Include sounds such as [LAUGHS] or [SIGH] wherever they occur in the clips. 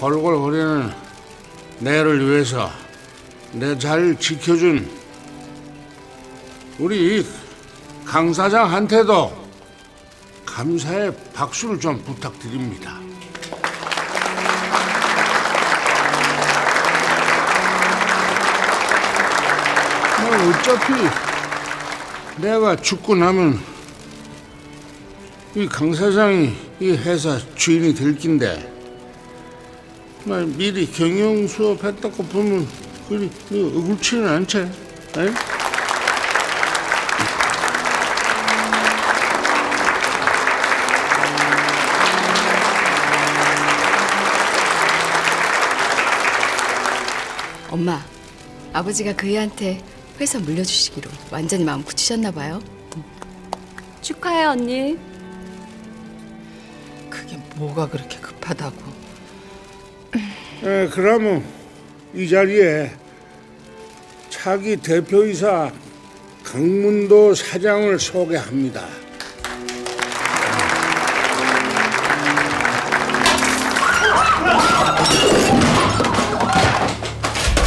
골골거리는 내를 위해서 내 잘 지켜준 우리 강 사장한테도 감사의 박수를 좀 부탁드립니다. 뭐 어차피 내가 죽고 나면 이 강 사장이 이 회사 주인이 될 낀데 뭐 미리 경영 수업 했다고 보면 그리 뭐 억울치는 않지? 에이? 엄마, 아버지가 그 애한테 회사 물려주시기로 완전히 마음 굳히셨나 봐요. 축하해 언니. 그게 뭐가 그렇게 급하다고? 에, 그러면 이 자리에 차기 대표이사 강문도 사장을 소개합니다.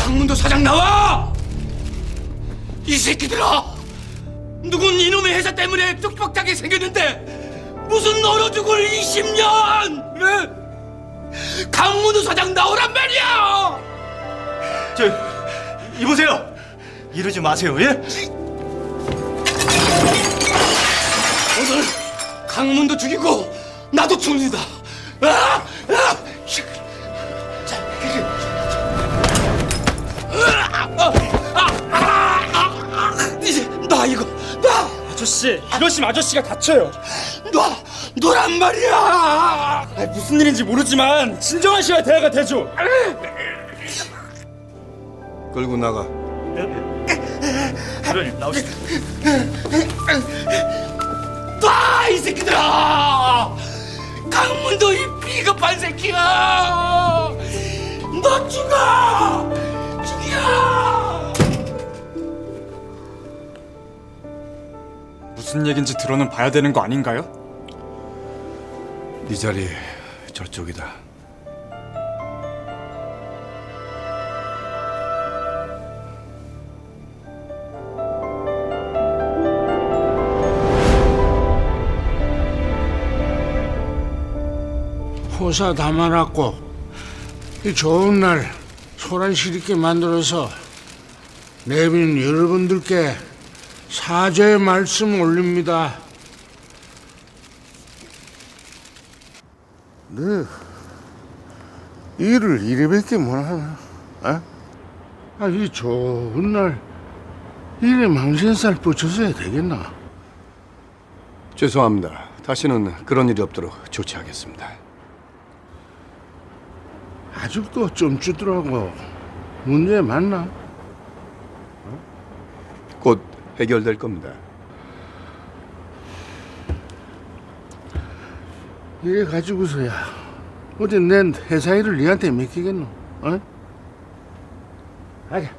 강문도 사장 나와! 이 새끼들아! 누군 이놈의 회사 때문에 뚝박하게 생겼는데 무슨 얼어 죽을 20년! 왜? 강문도 사장 나오란 말이야! 저 이보세요. 이러지 마세요. 예? 오늘 강문도 죽이고 나도 죽는다. 아! 아! 자, 아! 아! 아! 아! 아! 나 이거 나 아저씨, 이러시면 아저씨가 다쳐요. 놔! 놔란 말이야! 아, 무슨 일인지 모르지만 진정하셔야 대화가 되죠. 끌고 나가. 대변인 나오시죠. 놔! 이 새끼들아! 강문도 이 비겁한 새끼야! 너 죽어! 죽여! 무슨 얘긴지 들어는 봐야 되는 거 아닌가요? 네 자리 저쪽이다. 호사 담아놨고 이 좋은 날 소란실 있게 만들어서 내빈 여러분들께 사죄의 말씀 올립니다. 너 일을 이래밖에 못 하나? 어? 아, 이 좋은 날 일에 망신살 붙여서야 되겠나? 죄송합니다. 다시는 그런 일이 없도록 조치하겠습니다. 아직도 좀 주더라고. 문제 맞나? 곧 해결될 겁니다. 이래 가지고서야 어제 내 회사 일을 니한테 맡기겠노? 어? 가자.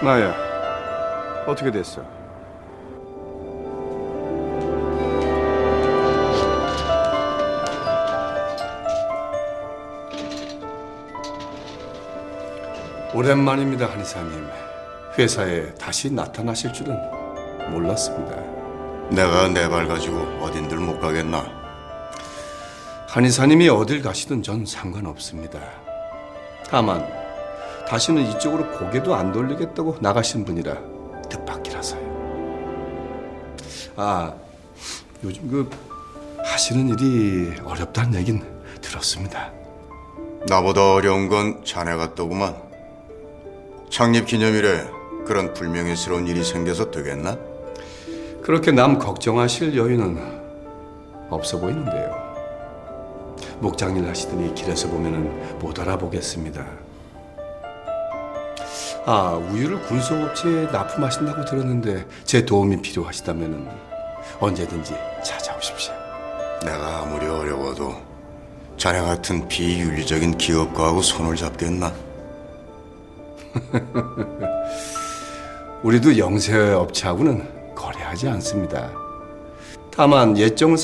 나야, 어떻게 됐어? 오랜만입니다, 한의사님. 회사에 다시 나타나실 줄은 몰랐습니다. 내가 내 발 가지고 어딘들 못 가겠나? 한의사님이 어딜 가시든 전 상관없습니다. 다만 다시는 이쪽으로 고개도 안 돌리겠다고 나가신 분이라 뜻밖이라서요. 아, 요즘 그 하시는 일이 어렵다는 얘긴 들었습니다. 나보다 어려운 건 자네가 또구만. 창립 기념일에 그런 불명예스러운 일이 생겨서 되겠나? 그렇게 남 걱정하실 여유는 없어 보이는데요. 목장일 하시더니 길에서 보면은 못 알아보겠습니다. 아, 우유를 군소업체에 납품하신다고 들었는데 제 도움이 필요하시다면은 언제든지 찾아오십시오. 내가 아무리 어려워도 자네 같은 비윤리적인 기업가하고 손을 잡겠나? [LAUGHS] 우리도 영세 업체하고는 거래하지 않습니다. 다만 예정을